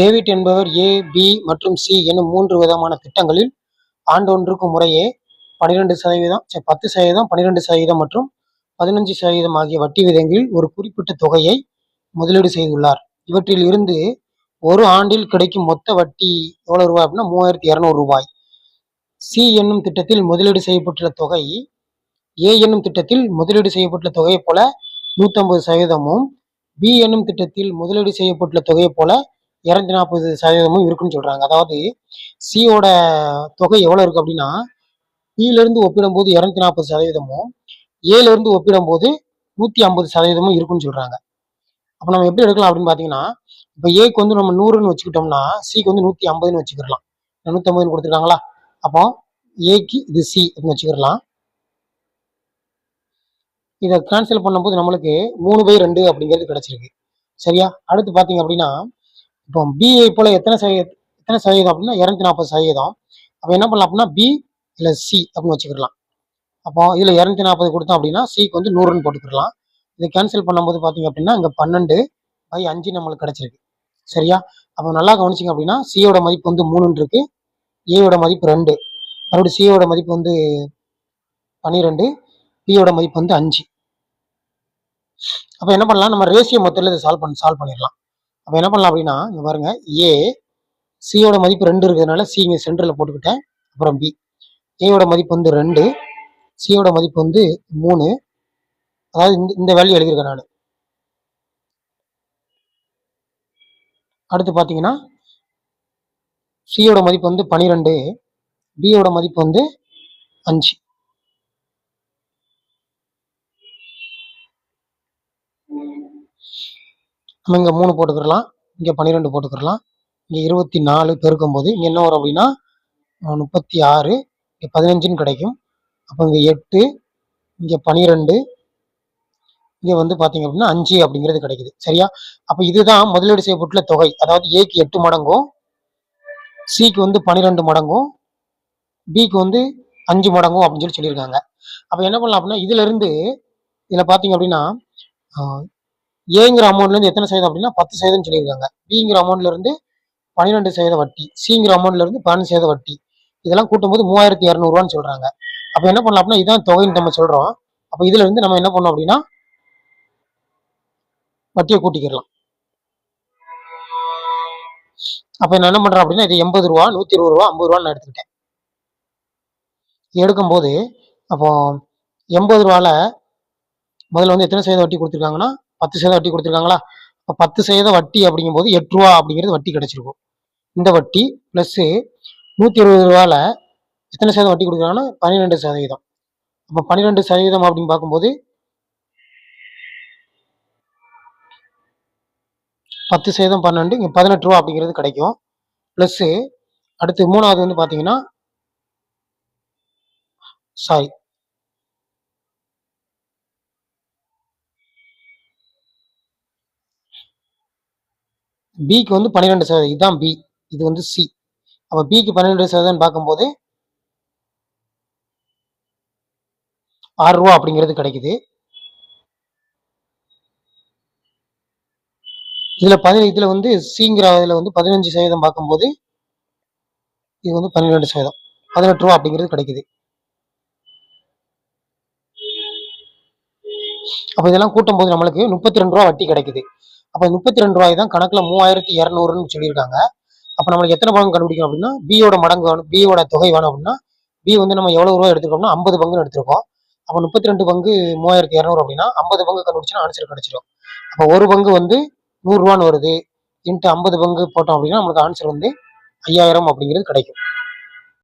David என்பவர் ஏ B மற்றும் C எனும் மூன்று விதமான திட்டங்களில் ஆண்டொன்றுக்கு முறையே பனிரெண்டு சதவீதம் பத்து சதவீதம் பன்னிரெண்டு சதவீதம் மற்றும் பதினஞ்சு சதவீதம் ஆகிய வட்டி விதங்களில் ஒரு குறிப்பிட்ட தொகையை முதலீடு செய்துள்ளார். இவற்றில் இருந்து ஒரு ஆண்டில் கிடைக்கும் மொத்த வட்டி எவ்வளவு ரூபாய் அப்படின்னா மூவாயிரத்தி இரநூறு ரூபாய். சி என்னும் திட்டத்தில் முதலீடு செய்யப்பட்டுள்ள தொகை ஏ என்னும் திட்டத்தில் முதலீடு செய்யப்பட்டுள்ள தொகையை போல நூற்றம்பது சதவீதமும் பி என்னும் திட்டத்தில் முதலீடு செய்யப்பட்டுள்ள தொகையைப் போல இரநூத்தி நாற்பது சதவீதமும் இருக்குன்னு சொல்றாங்க. அதாவது சியோட தொகை எவ்வளவு இருக்கு அப்படின்னா e பில இருந்து ஒப்பிடும்போது இரநூத்தி நாற்பது சதவீதமும் ஏல இருந்து ஒப்பிடும்போது நூத்தி ஐம்பது சதவீதமும் இருக்குன்னு சொல்றாங்க. அப்ப நம்ம எப்படி எடுக்கலாம் அப்படின்னு பாத்தீங்கன்னா இப்ப ஏக்கு வந்து நம்ம நூறுன்னு வச்சுக்கிட்டோம்னா சிக்கு வந்து நூத்தி ஐம்பதுன்னு வச்சுக்கலாம் நூத்தி ஐம்பதுன்னு கொடுத்துருக்காங்களா? அப்போ ஏக்கு இது சி அப்படின்னு வச்சுக்கலாம் இதை கேன்சல் பண்ணும்போது நம்மளுக்கு மூணு பை ரெண்டு அப்படிங்கிறது கிடைச்சிருக்கு. சரியா? அடுத்து பார்த்தீங்க அப்படின்னா இப்போ பிஐ போல எத்தனை சதவீதம் எத்தனை சதவீதம் அப்படின்னா இரநூத்தி நாற்பது சதவீதம். அப்போ என்ன பண்ணலாம் அப்படின்னா பி இல்லை சி அப்படின்னு வச்சுக்கலாம் அப்போ இதில் இரநூத்தி நாற்பது கொடுத்தோம் அப்படின்னா சிக்கு வந்து நூறுன்னு போட்டுக்கிடலாம். இதை கேன்சல் பண்ணும்போது பார்த்தீங்க அப்படின்னா இங்கே பன்னெண்டு பை அஞ்சு நம்மளுக்கு கிடச்சிருக்கு. சரியா? அப்போ நல்லா கவனிச்சிங்க அப்படின்னா சியோட மதிப்பு வந்து மூணுன்னு இருக்கு. ஏயோட மதிப்பு ரெண்டு. மறுபடியும் சியோட மதிப்பு வந்து பன்னிரெண்டு. பியோட மதிப்பு வந்து அஞ்சு. அப்போ என்ன பண்ணலாம்? நம்ம ரேசியோ மொத்தத்தில் இதை சால்வ் பண்ணி சால்வ் பண்ணிடலாம். அப்போ என்ன பண்ணலாம் அப்படின்னா இங்க பாருங்க ஏ சியோட மதிப்பு ரெண்டு இருக்கிறதுனால சி இங்கே சென்டரில் போட்டுக்கிட்டேன். அப்புறம் பி ஏயோட மதிப்பு வந்து ரெண்டு சியோட மதிப்பு வந்து மூணு. அதாவது இந்த இந்த வேல்யூ எழுதியிருக்கேன் நான். அடுத்து பார்த்தீங்கன்னா சியோட மதிப்பு வந்து பன்னிரெண்டு பியோட மதிப்பு வந்து அஞ்சு. நம்ம இங்கே மூணு போட்டுக்கிறலாம் இங்கே பன்னிரெண்டு போட்டுக்கிறலாம் இங்கே இருபத்தி நாலு பெருக்கும் போது இங்கே என்ன வரும் அப்படின்னா முப்பத்தி ஆறு இங்கே பதினஞ்சுன்னு கிடைக்கும். அப்போ இங்கே எட்டு இங்கே பனிரெண்டு இங்கே வந்து பார்த்தீங்க அப்படின்னா அஞ்சு அப்படிங்கிறது கிடைக்குது. சரியா? அப்போ இதுதான் முதலீடு செய்யப்பட்டுள்ள தொகை. அதாவது ஏக்கு எட்டு மடங்கும் சிக்கு வந்து பன்னிரெண்டு மடங்கும் பிக்கு வந்து அஞ்சு மடங்கும் அப்படின்னு சொல்லி சொல்லியிருக்காங்க. அப்போ என்ன பண்ணலாம் அப்படின்னா இதுலேருந்து இதில் பார்த்தீங்க அப்படின்னா ஏங்கிற அமௌண்ட்லேருந்து எத்தனை சதவீதம் அப்படின்னா பத்து சதவீதம் சொல்லியிருக்காங்க. பிங்கிற அமௌண்ட்லேருந்து பன்னிரெண்டு சதவீத வட்டி. சிங்கிற அமௌண்ட்லேருந்து பதினஞ்சு சதவீத வட்டி. இதெல்லாம் கூட்டும்போது மூவாயிரத்தி இரநூறுவான்னு சொல்கிறாங்க அப்போ என்ன பண்ணலாம் அப்படின்னா இதான் தொகைன்னு நம்ம சொல்கிறோம் அப்போ இதுலேருந்து நம்ம என்ன பண்ணோம் அப்படின்னா வட்டியை கூட்டிக்கிடலாம். அப்போ நான் என்ன பண்ணுறேன் அப்படின்னா இது எண்பது ரூபா நூற்றி இருபது ரூபா ஐம்பது ரூபான்னு நான் எடுத்துக்கிட்டேன். எடுக்கும்போது அப்போ எண்பது ரூபாவில் முதல்ல வந்து எத்தனை சதவீத வட்டி கொடுத்துருக்காங்கன்னா பத்து சதவீத வட்டி கொடுத்துருக்காங்களா? இப்போ பத்து சதவீத வட்டி அப்படிங்கும்போது எட்டு ரூபா அப்படிங்கிறது வட்டி கிடைச்சிருக்கும். இந்த வட்டி ப்ளஸ்ஸு நூற்றி இருபது ரூபால எத்தனை சதவீதம் வட்டி கொடுக்குறாங்கன்னா? பன்னிரெண்டு சதவீதம். அப்போ பன்னிரெண்டு சதவீதம் அப்படின்னு பார்க்கும்போது பத்து சதவீதம் பன்னெண்டு இங்கே பதினெட்டு ரூபா அப்படிங்கிறது கிடைக்கும். ப்ளஸ்ஸு அடுத்து மூணாவது வந்து பார்த்தீங்கன்னா சாரி பிக்கு வந்து பன்னிரெண்டு சதவீதம். இதுதான் பி இது வந்து சி அப்போ பிக்கு பன்னிரெண்டு சதவீதம் பார்க்கும்போது ஆறு ரூபா அப்படிங்கிறது கிடைக்குது. இதுல பதின இதுல வந்து சிங்கிற இதில் வந்து பதினஞ்சு சதவீதம் பார்க்கும்போது இது வந்து பன்னிரெண்டு சதவீதம். பதினெட்டு ரூபா அப்படிங்கிறது கிடைக்குது. அப்போ இதெல்லாம் கூட்டும் போது நம்மளுக்கு முப்பத்தி ரெண்டு ரூபா வட்டி கிடைக்குது. அப்போ முப்பத்தி ரெண்டு ரூபாய் தான் கணக்கில் மூவாயிரத்தி இரநூறுன்னு சொல்லியிருக்காங்க. அப்போ நம்மளுக்கு எத்தனை பங்கு கண்டுபிடிக்கணும் அப்படின்னா பியோட மடங்கு வேணும் பியோட தொகை வேணும் அப்படின்னா பி வந்து நம்ம எவ்வளோ ரூபா எடுத்துருக்கோம்னா ஐம்பது பங்குன்னு எடுத்திருக்கோம். அப்போ முப்பத்தி ரெண்டு பங்கு மூவாயிரத்தி இரநூறு அப்படின்னா ஐம்பது பங்கு கண்டுபிடிச்சுன்னா ஆன்சர் கிடச்சிடும் அப்போ ஒரு பங்கு வந்து நூறுரூவான்னு வருது. இன்ட்டு ஐம்பது பங்கு போட்டோம் அப்படின்னா நம்மளுக்கு ஆன்சர் வந்து ஐயாயிரம் அப்படிங்கிறது கிடைக்கும்.